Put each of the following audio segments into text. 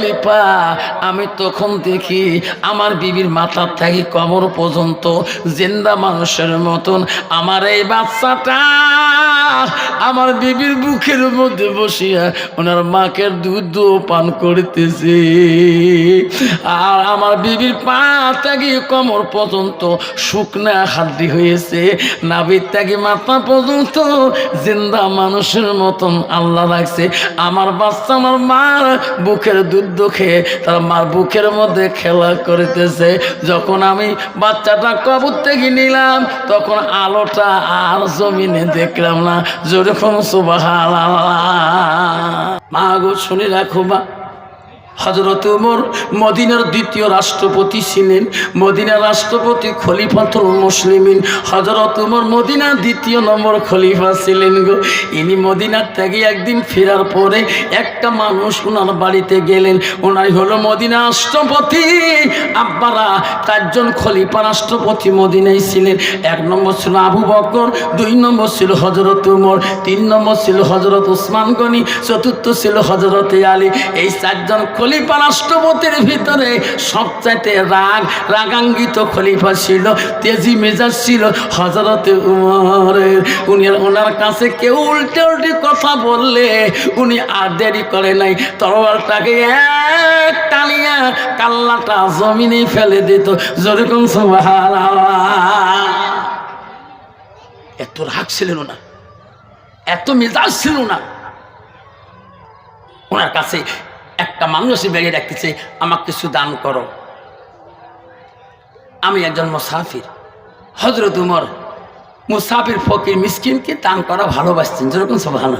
খলিফা, আমি তখন দেখি আমার বিবির মাথার থেকে কমর পর্যন্ত জিন্দা মানুষের মতন আমার এই বাচ্চাটা আমার বিবির বুকের মধ্যে বসিয়া ওনার মাকে দুধ পান করতেছে। আর আমার বিবির পা ত্যাগি কমর পর্যন্ত শুকনা হাড্ডি হয়েছে। নাবির ত্যাগি মাথা পর্যন্ত জিন্দা মানুষের মতন আল্লাহ রাখছে। আমার বাচ্চা, আমার মার বুকের দুধ খেয়ে তার মার বুকের মধ্যে খেলা করিতেছে। যখন আমি বাচ্চাটা কবর থেকে নিলাম, তখন আলোটা আর জমিনে দেখলাম না। যেরকম সুবাহ মা গো, শুনে রাখো মা। হজরত উমর মদিনার দ্বিতীয় রাষ্ট্রপতি ছিলেন। মদিনার রাষ্ট্রপতি খলিফাতুল মুসলিমিন। হজরত উমর মদিনার দ্বিতীয় নম্বর খলিফা ছিলেন গো। ইনি মদিনার থেকে একদিন ফেরার পরে একটা মানুষ ওনার বাড়িতে গেলেন। ওনাই হলো মদিনা রাষ্ট্রপতি। আব্বারা চারজন খলিফা রাষ্ট্রপতি মদিনায় ছিলেন। এক নম্বর ছিল আবু বকর, দুই নম্বর ছিল হজরত উমর তিন নম্বর ছিল হজরত উসমান গনি, চতুর্থ ছিল হজরত আলী। এই চারজন খলিফা রাষ্ট্রপতির ভিতরে সবচাইতে রাগ রাগাঙ্গিত খলিফা ছিল, তেজি মেজাজ ছিল হজরতে উমরের। উনি ওনার কাছে কেউ উল্টে উল্টে কথা বললে উনি আর দেরি করে নাই, তরবারটাকে এক টানিয়া কাল্লাটা জমিনে ফেলে দিত। যেরকম এত রাগ ছিল না, এত মেজাজ ছিল না। ওনার কাছে একটা মানুষ বেরিয়ে রাখতেছে, আমাকে কিছু দান করো। আমি একজন মুসাফির। হজরত উমর মুসাফির ফকির মিসকিনকে দান করা ভালোবাসছেন যেরকম ভালো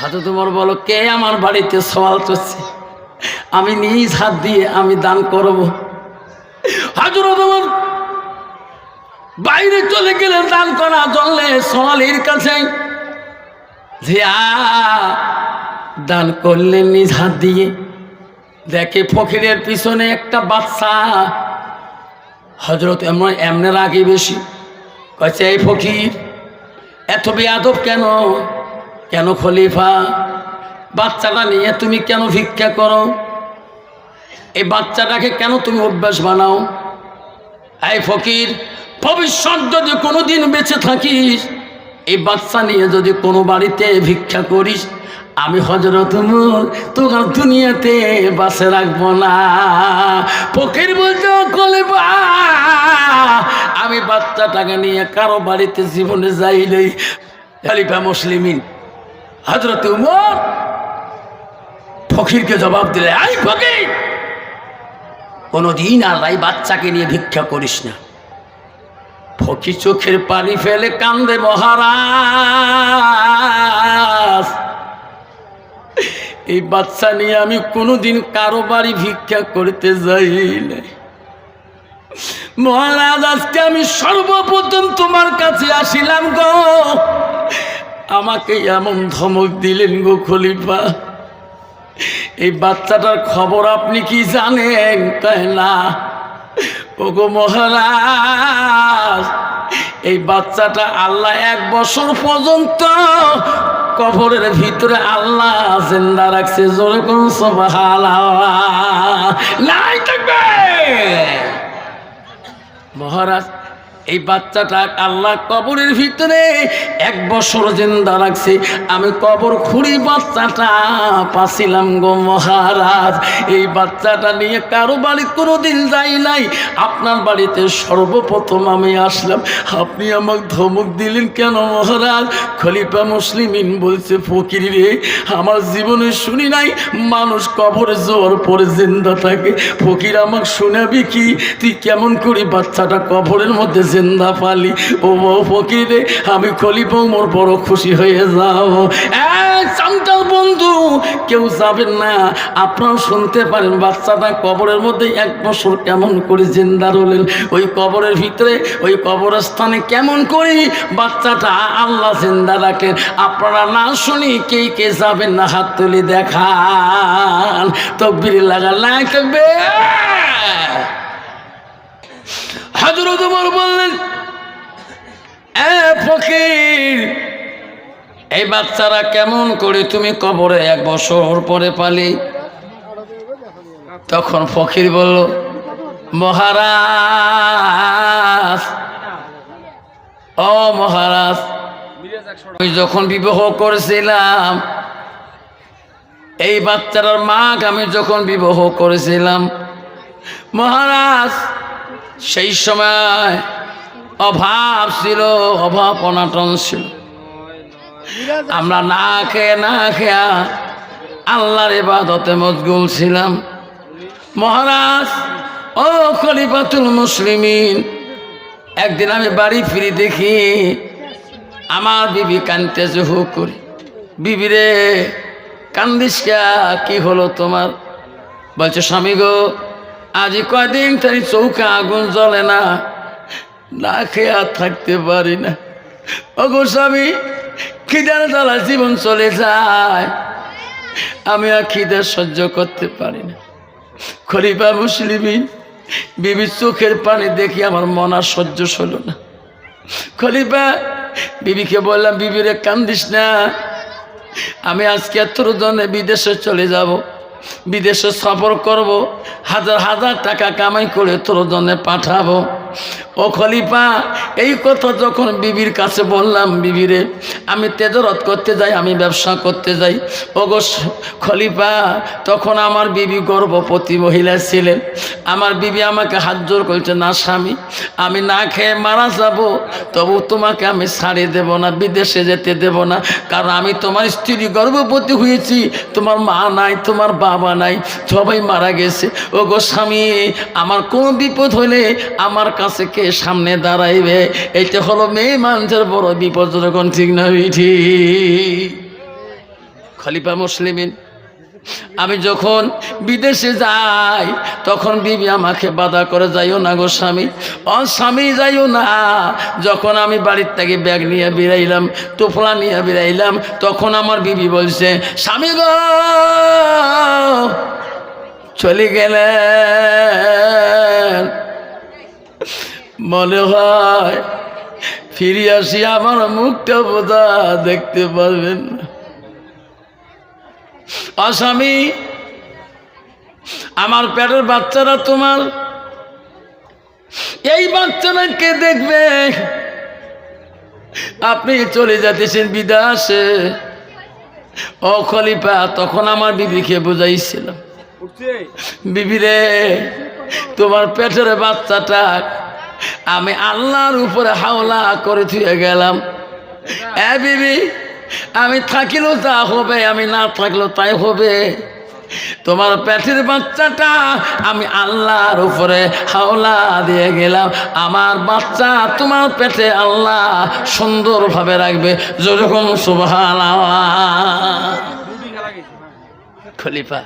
হজরত উমর বলো, কে আমার বাড়িতে সওয়াল করছে? আমি নিজ হাত দিয়ে আমি দান করব। হজরত উমর বাইরে চলে গেলে দান করা চললে সোয়ালির কাছে যে আ দান করলেন নিজ হাত দিয়ে। দেখে ফকিরের পিছনে একটা বাচ্চা। হজরত এমন এমনের আগে বেশি। কয়েছে এই ফকির, এত বেয়াদব কেন? কেন খলিফা? বাচ্চাটা নিয়ে তুমি কেন ভিক্ষা করো? এই বাচ্চাটাকে কেন তুমি অভ্যাস বানাও? এই ফকির, ভবিষ্যৎ যদি কোনোদিন বেঁচে থাকিস, এই বাচ্চা নিয়ে যদি কোনো বাড়িতে ভিক্ষা করিস আমি হজরত তোমার দুনিয়াতে বাসে রাখব না। ফকির বলতে কলে আমি বাচ্চাটাকে নিয়ে কারও বাড়িতে জীবনে যাইলেই খালিফা মুসলিমিন হজরত উমর ফকিরকে জবাব দিলে, আই ফকির, কোনোদিন আর এই বাচ্চাকে নিয়ে ভিক্ষা করিস না। ফকি চোখের পানি ফেলে কান্দে, মহারাজ এই বাচ্চা নিয়ে আমি কোনোদিন কারও বাড়ি ভিক্ষা করতে যাই মহারাজ, আজকে আমি সর্বপ্রথম তোমার কাছে আসিলাম গো। আমাকে এমন ধমক দিলেন গো খলিফা। এই বাচ্চাটার খবর আপনি কি জানেন? তাই না। ওগো মহারাজ এই বাচ্চাটা আল্লাহ এক বছর পর্যন্ত কবরের ভিতরে আল্লাহ জিন্দা রাখছে। জোরে কোন নাই মহারাজ এই বাচ্চাটা আল্লাহ কবরের ভিতরে এক বছর জিন্দা রাখছে। আমি কবর খুঁড়ি বাচ্চাটা পাছিলাম গো মহারাজ। এই বাচ্চাটা নিয়ে কারও বাড়ি কোনোদিন যাই নাই। আপনার বাড়িতে সর্বপ্রথম আমি আসলাম। আপনি আমাকে ধমক দিলেন কেন মহারাজ? খলিফা মুসলিমিন বলছে, ফকির রে, আমার জীবনে শুনি নাই মানুষ কবরে জোর পরে জিন্দা থাকে। ফকির আমাকে শোনাবি কি? তুই কেমন করি বাচ্চাটা কবরের মধ্যে জিন্দা পালি। ও ফকির, আমি খলিফা মোর বড় খুশি হয়ে যাও। চামটার বন্ধু, কেউ যাবেন না। আপনারা শুনতে পারেন, বাচ্চাটা কবরের মধ্যে এক বছর কেমন করে জিন্দা রলেন। ওই কবরের ভিতরে, ওই কবরস্থানে কেমন করি বাচ্চাটা আল্লাহ জিন্দা রাখেন। আপনারা না শুনি কে কে যাবেন না, হাত তুলি দেখান। তকবির লাগা থাকবে হাজরত উমর বললেন, এ ফকির, এই বাচ্চারা কেমন করে তুমি কবরে এক বছর পরে পালি? তখন ফকির বলল, মহারাজ, ও মহারাজ, আমি যখন বিবাহ করেছিলাম, এই বাচ্চাটার মাকে আমি যখন বিবাহ করেছিলাম, মহারাজ সেই সময় অভাব ছিল, অভাব অনাটন ছিল। আমরা না খেয়ে, না খেয়া আল্লাহর ইবাদতে মজগুল ছিলাম। মহারাজ, ও খলিফাতুল মুসলিমিন, একদিন আমি বাড়ি ফিরে দেখি আমার বিবি কানতেছে হু করি। বিবি রে, কান্দিস কি হলো তোমার? বলছে, স্বামী গো আজ কয়দিন তাই চৌকা আগুন জ্বলে না না খেয়ে আর থাকতে পারি না। ও গো স্বামী, খিদার জ্বালা জীবন চলে যায়। আমি আর খিদে সহ্য করতে পারি না। খলিফা মুসলিমিন বিবির চোখের পানি দেখি আমার মন আর সহ্য হল না। খলিফা, বিবিকে বললাম বিবিরে কান্দিস না। আমি আজকে তোর জনে বিদেশে চলে যাব। বিদেশে সফর করব হাজার হাজার টাকা কামাই করে তোর জন্য পাঠাবো। ও খলিফা, এই কথা যখন বিবির কাছে বললাম, বিবিরে, আমি তেজরত করতে যাই, আমি ব্যবসা করতে যাই। ও গো স- খলিফা, তখন আমার বিবি গর্ভবতী মহিলা ছিলেন। আমার বিবি আমাকে হাত জোর করছে, না স্বামী, আমি না খেয়ে মারা যাব, তবু তোমাকে আমি ছাড়িয়ে দেব না, বিদেশে যেতে দেব না। কারণ আমি তোমার স্ত্রী গর্ভবতী হয়েছি, তোমার মা নাই, তোমার বাবা নাই, সবাই মারা গেছে। ও গো স্বামী, আমার কোনো বিপদ হলে আমার কাছে কে সামনে দাঁড়াইবে, এইটা হলো মেয়ে মানুষের বড় বিপদ, যখন ঠিক না ঠিক। খলিফা মুসলিমিন, আমি যখন বিদেশে যাই, তখন বিবি আমাকে বাধা করে, যাইও না গো স্বামী। ও স্বামী, যাইও না। যখন আমি বাড়ির থেকে ব্যাগ নিয়ে বেরাইলাম তোফলা নিয়ে বেরাইলাম, তখন আমার বিবি বলছে, স্বামী গো, চলে গেলেন। মনে হয় ফিরে আসি আমার মুখটা বোধা দেখতে পারবেন আসামি আমার পেটের বাচ্চারা তোমার। এই বাচ্চারা কে দেখবে? আপনি চলে যাচ্ছেন বিদাসে ও খলিফা তখন আমার বিবিকে বুঝাইছিলাম। বিবিরে তোমার পেটের বাচ্চাটা আমি আল্লাহর উপরে হাওলা করে থুয়ে গেলাম। এ বিবি, আমি থাকিলেও তা হবে, আমি না থাকলেও তাই হবে। তোমার পেটের বাচ্চাটা আমি আল্লাহর উপরে হাওলা দিয়ে গেলাম। আমার বাচ্চা তোমার পেটে আল্লাহ সুন্দরভাবে রাখবে। যেরকম সুবহান খলিফা,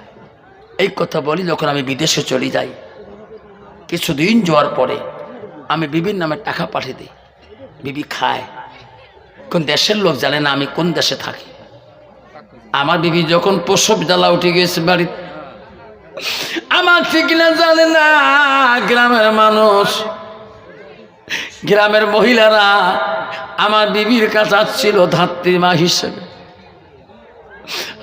এই কথা বলি যখন আমি বিদেশে চলে যাই, কিছুদিন যাওয়ার পরে আমি বিবির নামে টাকা পাঠিয়ে দিই। বিবি খায়। কোন দেশের লোক জানে না আমি কোন দেশে থাকি। আমার বিবি যখন প্রসব জ্বালা উঠে গেছে বাড়ি আমার ঠিক না জানে না গ্রামের মানুষ, গ্রামের মহিলারা আমার বিবির কাছে ছিল ধাত্রী মা হিসেবে।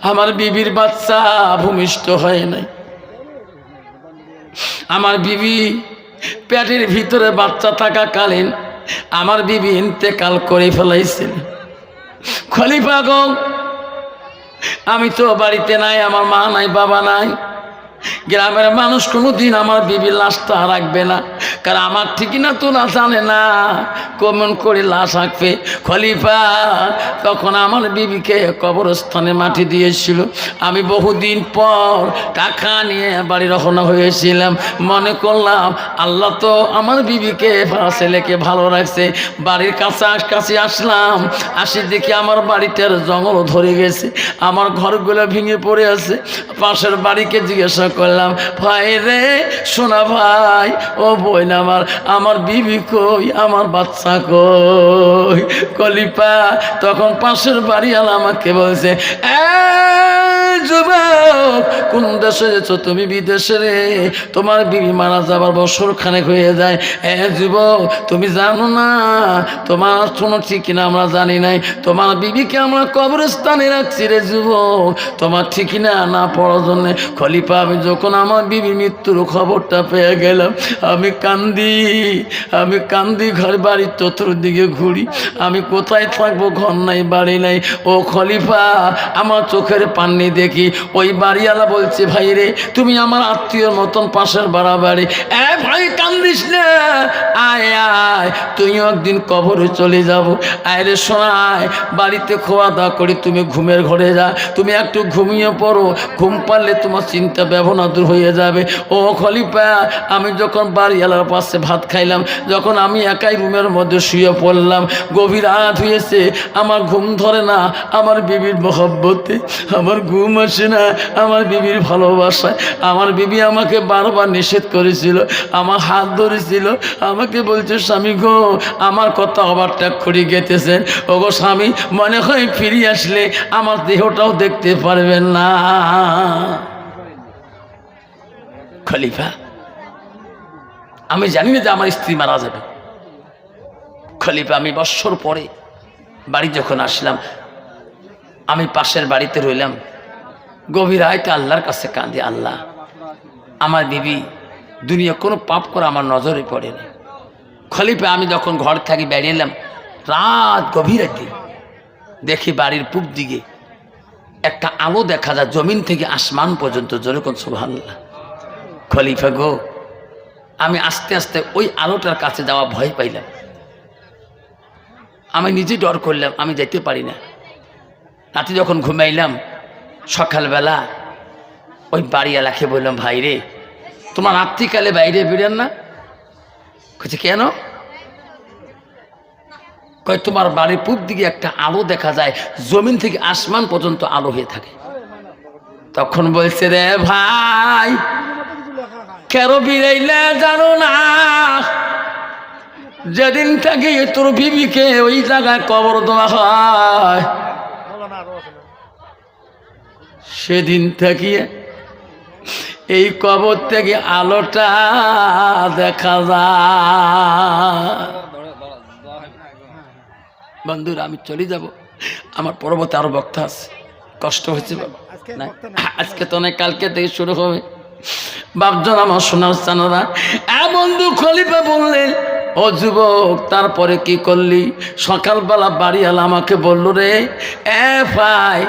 আমার বিবির বাচ্চা ভূমিষ্ঠ হয় নাই। আমার বিবি পেটের ভিতরে বাচ্চা থাকাকালীন আমার বিবি ইন্তেকাল করে ফেলাইছিল খলিফা গো, আমি তো বাড়িতে নাই, আমার মা নাই, বাবা নাই। গ্রামের মানুষ কোনোদিন আমার বিবির লাশটা রাখবে না। কারণ আমার ঠিকই না তো না জানে না কমন করে লাশ রাখবে খলিফা তখন আমার বিবিকে কবরস্থানে মাটি দিয়েছিল। আমি বহুদিন পর টাকা নিয়ে বাড়ি রওনা হয়েছিলাম। মনে করলাম, আল্লাহ তো আমার বিবিকে ছেলেকে ভালো রাখছে। বাড়ির কাছে কাছে আসলাম, আসি দেখি আমার বাড়িটার জঙ্গল ধরে গেছে। আমার ঘরগুলো ভেঙে পড়ে আছে। পাশের বাড়িকে জিজ্ঞাসা করলাম, ভাই রে, সোনা ভাই, ও বোন আমার আমার বিবি কই, আমার বাচ্চা কই? কলিপা তখন পাশের বাড়িওয়ালা আমাকে বলছে, "এ যুবক, কোন দেশে যেছ তুমি বিদেশে রে? তোমার বিবি মারা যাবার বছর খানেক হয়ে যায়। এ যুবক, তুমি জানো না, তোমার কিনা আমরা জানি নাই। তোমার বিবিকে আমরা কবরস্থানে রাখছি রে যুবক। তোমার ঠিক না পড়ার জন্যে খলিফা, আমি যখন আমার বিবি মৃত্যুর খবরটা পেয়ে গেলাম, আমি কান্দি আমি কান্দি, ঘর বাড়ির চতুর্দিকে ঘুরি। আমি কোথায় থাকব, ঘর নাই, বাড়ি নাই। ও খলিফা, আমার চোখের পান্নি দেখি, ওই বাড়িওয়ালা বলছে, ভাই রে, তুমি আমার আত্মীয়র মতন পাশের বাড়া বাড়ি এ ভাই, কান্দিস না। আয় আয়, তুইও একদিন কবরে চলে যাব। আয় রে শোনায় বাড়িতে খাওয়া দাওয়া করি, তুমি ঘুমের ঘরে যা। তুমি একটু ঘুমিয়ে পড়ো, ঘুম পারলে তোমার চিন্তা, ব্যবনা দূর হয়ে যাবে। ও খলিফা, আমি যখন বাড়িওয়ালার পাশে ভাত খাইলাম, যখন আমি একাই রুমের মধ্যে শুয়ে পড়লাম, গভীর রাত হয়েছে, আমার ঘুম ধরে না, আমার বিবির মহব্বতে, আমার ঘুম আসে না আমার বিবির ভালোবাসায়। আমার বিবি আমাকে বারবার নিষেধ করেছিল, আমার হাত ধরেছিল। আমাকে বলছে, স্বামী গো, আমার কথা ওভারটেক করে গেতেছেন গো স্বামী, মনে হয় ফিরে আসলে আমার দেহটাও দেখতে পারবেন না। খলিফা, আমি জানি না যে আমার স্ত্রী মারা যাবে। খলিফা, আমি বৎসর পরে বাড়ি যখন আসলাম, আমি পাশের বাড়িতে রইলাম। গভীর আয়তে আল্লাহর কাছে কাঁদে আল্লাহ। আমার বিবি, দুনিয়া কোনো পাপ করে আমার নজরে পড়েনি খলিফা, আমি যখন ঘর থাকি বেরিয়ে এলাম, রাত গভীর রাতে দেখি বাড়ির পূব দিকে একটা আলো দেখা যায়, জমিন থেকে আসমান পর্যন্ত। যেরকম সুবহানাল্লাহ। খলিফা গো, আমি আস্তে আস্তে ওই আলোটার কাছে যাওয়া ভয় পাইলাম। আমি নিজে ডর করলাম, আমি যেতে পারি না। রাতে যখন ঘুমাইলাম সকালবেলা ওই বাড়িওয়ালাকে বললাম, ভাই রে, তোমার রাত্রিকালে বাইরে বেরেন না? কইছে, কেন? কয়, তোমার বাড়ির পূব দিকে একটা আলো দেখা যায়, জমিন থেকে আসমান পর্যন্ত আলো হয়ে থাকে। তখন বলছে, রে ভাই, কেন বিরাইলে জানো না? যেদিন থেকে তোর বিবিকে ওই জায়গায় কবর দেওয়া হয় সেদিন থেকে এই কবর থেকে আলোটা দেখা যায়। বন্ধুরা আমি চলে যাব। আমার পরবর্তী আরও বক্তা আছে। কষ্ট হয়েছে না, আজকে তো অনেক কালকে থেকে শুরু হবে। বাপজন আমার সোনার চানারা। এ বন্ধু খলিফা বললেন ও যুবক, তারপরে কি করলি? সকালবেলা বাড়িওয়ালা আমাকে বলল, রে, এ ভাই,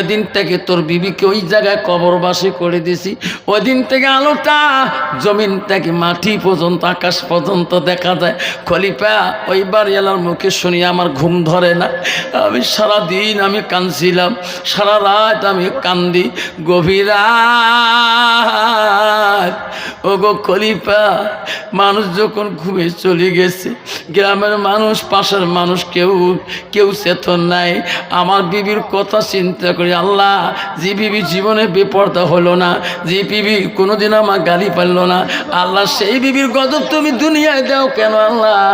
এদিন থেকে তোর বিবিকে ওই জায়গায় কবরবাসী করে দিছি। ওই দিন থেকে আলোটা জমিন থেকে মাটি পর্যন্ত, আকাশ পর্যন্ত দেখা যায়। খলিফা, ওই বাড়িওয়ালার মুখে শুনি আমার ঘুম ধরে না। আমি সারা দিন আমি কাঁদছিলাম, সারা রাত আমি কান্দি। গভীর ও গো খলিফা, মানুষ যখন ঘুমে চলে গেছে। গ্রামের মানুষ, পাশের মানুষ কেউ কেউ চেতন নাই। আমার বিবির কথা চিন্তা করি, আল্লাহ যে বিবি জীবনে বেপর্দা হলো না। যে বিবি কোনোদিন আমার গালি পারল না। আল্লাহ, সেই বিবির গজব তুমি দুনিয়ায় দাও কেন আল্লাহ?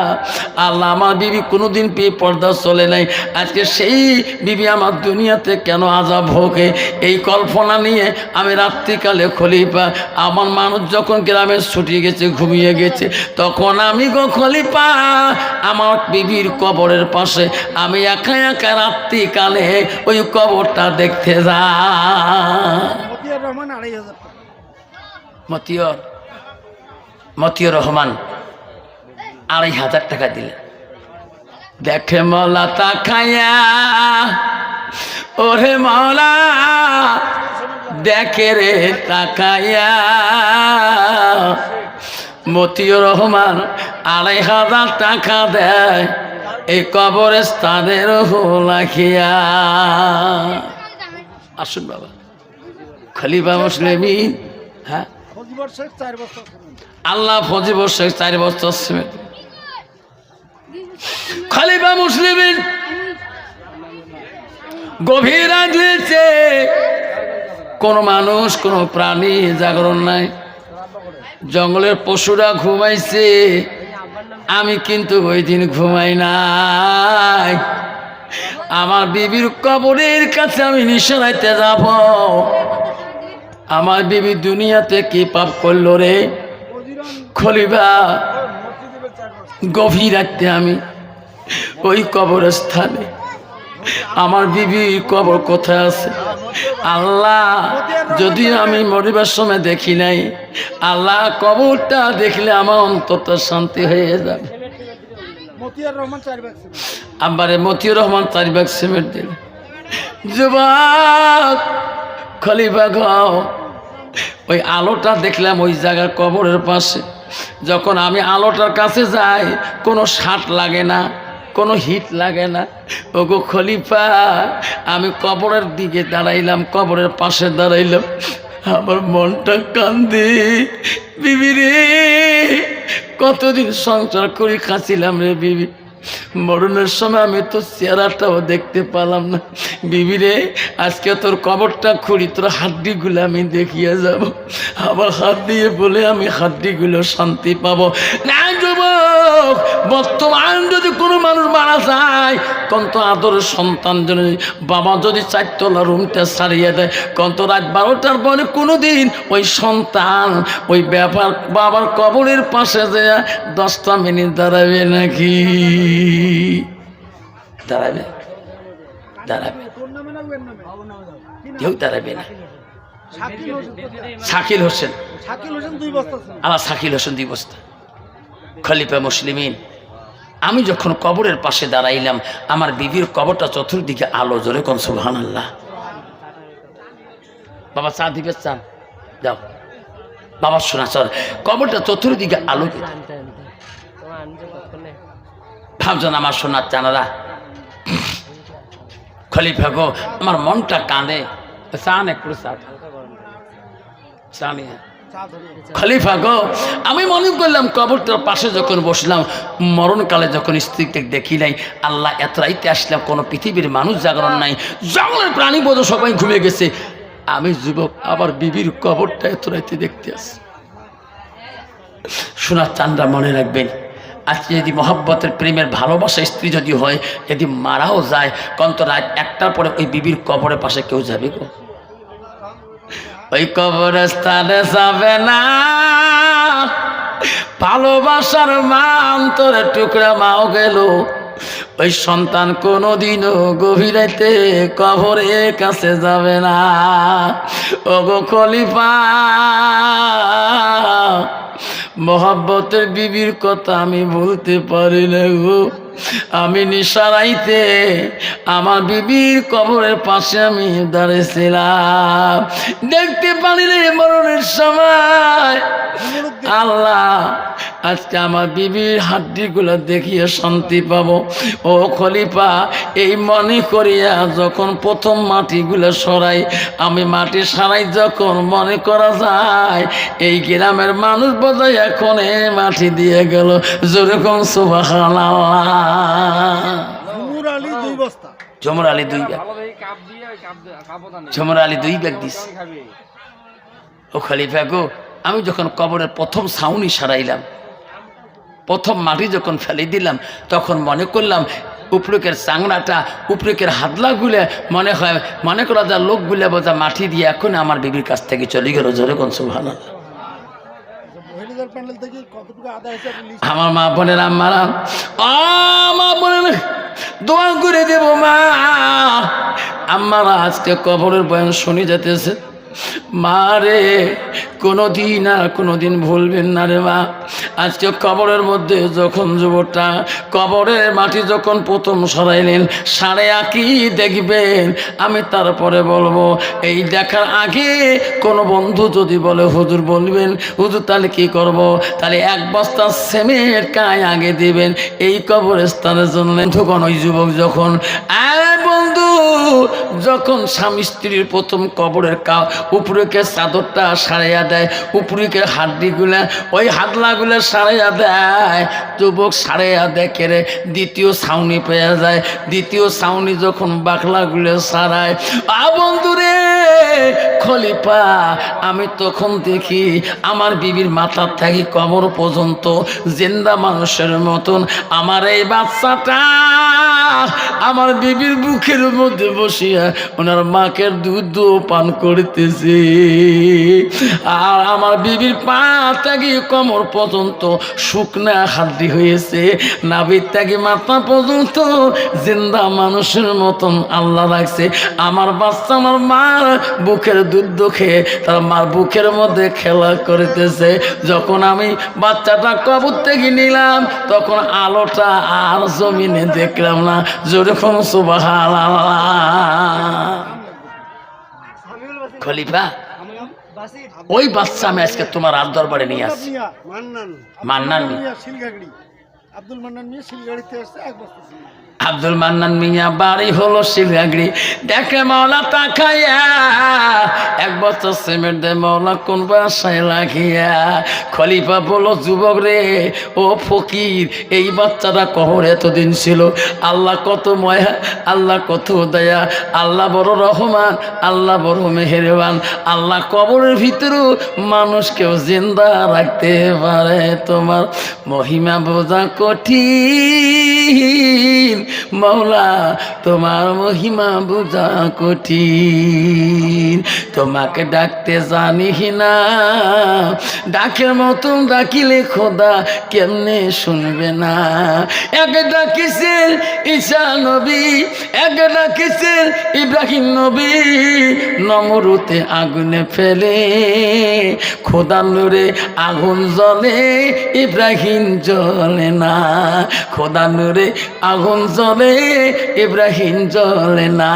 আল্লাহ, আমার বিবি কোনোদিন বেপর্দা চলে নাই। আজকে সেই বিবি আমার দুনিয়াতে কেন আজাব হোকে? এই কল্পনা নিয়ে আমি রাত্রিকালে খলিফা, আমার মানুষ যখন গ্রামে ছুটিয়ে গেছে, ঘুমিয়ে গেছে, তখন আমি গো খলিফা আমার বিবির কবরের পাশে আমি একা একা রাত্রিকালে ওই কবরটা দেখতে যা। মতিয়ার মতিয়র রহমান আড়াই হাজার টাকা দিলে দেখে মলা তাকায়া ওরে মলা দেখে রে তাকায়া। মতিউর রহমান আড়াই হাজার টাকা দেয়, এই কবরস্থানের লাখিয়া আসুন বাবা, খলিফা মুসলিমিন হ্যাঁ? ফজিবর আল্লাহ ফজিব শেখ চার বছর সিমেন্ট। খলিফা মুসলিমিন, গভীর হয়েছে কোন মানুষ, কোন প্রাণী জাগরণ নাই। জঙ্গলের পশুরা ঘুমাইছে। আমি কিন্তু ওই দিন ঘুমাই নাই। আমার বিবির কবরের কাছে আমি নিশানাইতে যাব। আমার বিবি দুনিয়াতে কি পাপ করল রে? খলিবা গভীর রাখতে আমি ওই কবরস্থানে। আমার বিবির কবর কোথায় আছে? আল্লাহ যদি আমি মরিবার সময় দেখি নাই আল্লাহ কবরটা দেখলে আমার অন্তত শান্তি হয়ে যাবে। আবারে মতিউর রহমান চারি ব্যাগ সিমেন্ট দিল। যুবক খলিফা গাও ওই আলোটা দেখলাম ওই জায়গার কবরের পাশে। যখন আমি আলোটার কাছে যাই কোনো শাট লাগে না। কোনো হিট লাগে না। ওগো খলিফা, আমি কবরের দিকে দাঁড়াইলাম, কবরের পাশে দাঁড়াইলাম। আমার মনটা কান্দি। বিবি রে, কতদিন সংসার করে খাচ্ছিলাম রে বিবি। মরণের সময় আমি তো চেহারাটাও দেখতে পেলাম না। বিবি রে, আজকে তোর কবরটা খুঁড়ি তোর হাড্ডিগুলো আমি দেখিয়ে যাব। আবার হাত দিয়ে বলে আমি হাড্ডিগুলো শান্তি পাবো। না বর্তমান যদি কোনো মানুষ মারা যায় কন্ত আদরের সন্তান যদি বাবা যদি চারতলা রুমটা সারিয়ে দেয় কন্ত রাত বারোটার পরে কোনো দিন ওই সন্তান ওই ব্যাপার বাবার কবরের পাশে যে দশটা মিনিট দাঁড়াবে নাকি? দাঁড়াবে দাঁড়াবে? কেউ দাঁড়াবে না। শাকিল হোসেন। কোথায়? শাকিল হোসেন দুই বস্তা। খলিফা মুসলিমিন। আমি যখন কবরের পাশে দাঁড়াইলাম, আমার বিবির কবরটা চতুর্দিকে আলো, জোরে কোন সুবহান আল্লাহ বাবা চা দিবে চান যাও। বাবা, শোনা, চল। কবরটা চতুর্দিকে আলোকিত ভাবছেন আমার সোনার চানারা খলিফা গো, আমার মনটা কাঁদে। চান একটু চা চা নিয়ে খলিফা গো, আমি মনে করলাম কবরটার পাশে যখন বসলাম, মরণকালে যখন স্ত্রীকে দেখি নাই, আল্লাহ এত রাইতে আসলাম, কোনো পৃথিবীর মানুষ জাগরণ নাই, জঙ্গলের প্রাণী বোধ সবাই ঘুমিয়ে গেছে। আমি যুবক আবার বিবির কবরটা এত রাইতে দেখতে আসি। শোনার চান্দা মনে রাখবেন, আজকে যদি মহব্বতের, প্রেমের ভালোবাসা স্ত্রী যদি হয়, যদি মারাও যায়, কন্ত রাত একটার পরে ওই বিবির কবরের পাশে কেউ যাবে গো? ওই কবরস্থানে যাবে না। ভালোবাসার মা অন্তরে টুকরা মাও গেল। ওই সন্তান কোনোদিনও গভীরাইতে কবরের কাছে যাবে না। ওগো খলিফা, মহাব্বতের বিবির কথা আমি বলতে পারি না গো। আমি নিশারাইতে আমার বিবির কবরের পাশে আমি দাঁড়িয়েছিলাম। দেখতে পারি রে মরণের সময়। আল্লাহ, আজকে আমার বিবির হাড্ডিগুলো দেখিয়ে শান্তি পাবো। ও খলিফা, এই মনে করিয়া যখন প্রথম মাটিগুলো সরাই, আমি মাটি সারাই যখন মনে করা যায়, এই গ্রামের মানুষ বোধহয় এখন এই মাটি দিয়ে গেল। যেরকম সুবাহ ঝুমুর দুই বস্তা। আলী দুই ব্যাগ। ঝমর আলী দুই ব্যাগ দিস ও খলিফা গো আমি যখন কবরের প্রথম সাউনি সারাইলাম প্রথম মাটি যখন ফেলে দিলাম তখন মনে করলাম উপরকের চাংড়াটা উপরকের হাতলাগুলো মনে হয় মনে করা যা লোকগুলো বোঝা মাটি দিয়ে এখন আমার বিবির কাছ থেকে চলে গেল। জোরে কোন সুভানা আমার মা বোনের আমার মা বোনের দোয়া করে দেব মা। আমার আজকে কবরের বয়ান শুনে যেতেছে। মা রে, কোনোদিন আর কোনো দিন ভুলবেন না রে মা। আজকে কবরের মধ্যে যখন যুবকটা কবরের মাটি যখন প্রথম সরাইলেন, সাড়ে আঁকি দেখবেন, আমি তারপরে বলব, এই দেখার আগে কোনো বন্ধু যদি বলে, হুজুর বলবেন, হুজুর তাহলে কি করব? তাহলে এক বস্তা সেমের কায় আগে দিবেন, এই কবরস্থানের জন্য। তখন ওই যুবক যখন বন্ধু! যখন স্বামী স্ত্রীর প্রথম কবরের কা, উপরেকে চাদরটা সারাইয়া দেয়, উপরেকে হাড্ডিগুলা, ওই হাতলাগুলো সারাইয়া দেয় যুবক সারাইয়া দেখে রে দ্বিতীয় ছাউনি পেয়ে যায়। দ্বিতীয় ছাউনি যখন বাকলা বাকলাগুলো সারায়, আ বন্ধু রে খলিফা, আমি তখন দেখি আমার বিবির মাথার থাকি কমর পর্যন্ত জিন্দা মানুষের মতন। আমার এই বাচ্চাটা আমার বিবির বুকের মধ্যে বসিয়া ওনার মাকে দুধ পান করতেছে। আর আমার বিবির পা থাকি কমর পর্যন্ত শুকনা হাড্ডি হয়েছে। নাবির থাকি মাথা পর্যন্ত জিন্দা মানুষের মতন আল্লাহ রাখছে। আমার বাচ্চা, আমার মার বুকের দুধ খেয়ে তার মার বুকের মধ্যে খেলা করতেছে। যখন আমি বাচ্চাটা কবর থেকে নিলাম, তখন আলোটা আর জমিনে দেখলাম না। যেরকম সুবাহ খলিফা ওই বাচ্চা আমি আজকে তোমার আর দরবারে নিয়ে আসছি। মান্নান মান্নান আব্দুল মান্নান মিয়া শিলগাড়িতে আসছে এক বস্তা ছিল আব্দুল মান্নান মিয়া, বাড়ি হলো শিলগাগড়ি দেখে মাওলা তাকাইয়া, এক বছর সিমেন্ট দে মাওলা কোন বাসায় লাগিয়া। খলিফা বলো যুবক রে, ও ফকির, এই বাচ্চাটা কহর এতদিন ছিল? আল্লাহ কত ময়া, আল্লাহ কত দয়া, আল্লাহ বড় রহমান, আল্লাহ বড় মেহেরবান। আল্লাহ কবরের ভিতরেও মানুষকেও জিন্দা রাখতে পারে তোমার মহিমা বোঝা কঠিন। মৌলা তোমার মহিমা বোঝা কঠিন। তোমাকে ডাকতে জানি না। ডাকের মতন ডাকিলে খোদা কেমনে শুনবে না? এক ডাকিছেন ঈশা নবী, এক ডাকিছেন ইব্রাহিম নবী। নমরুতে আগুনে ফেলে, খোদা নূরে আগুন জ্বলে, ইব্রাহিম জ্বলে না। খোদা আগুন জ্বলে ইব্রাহিম জ্বলে না।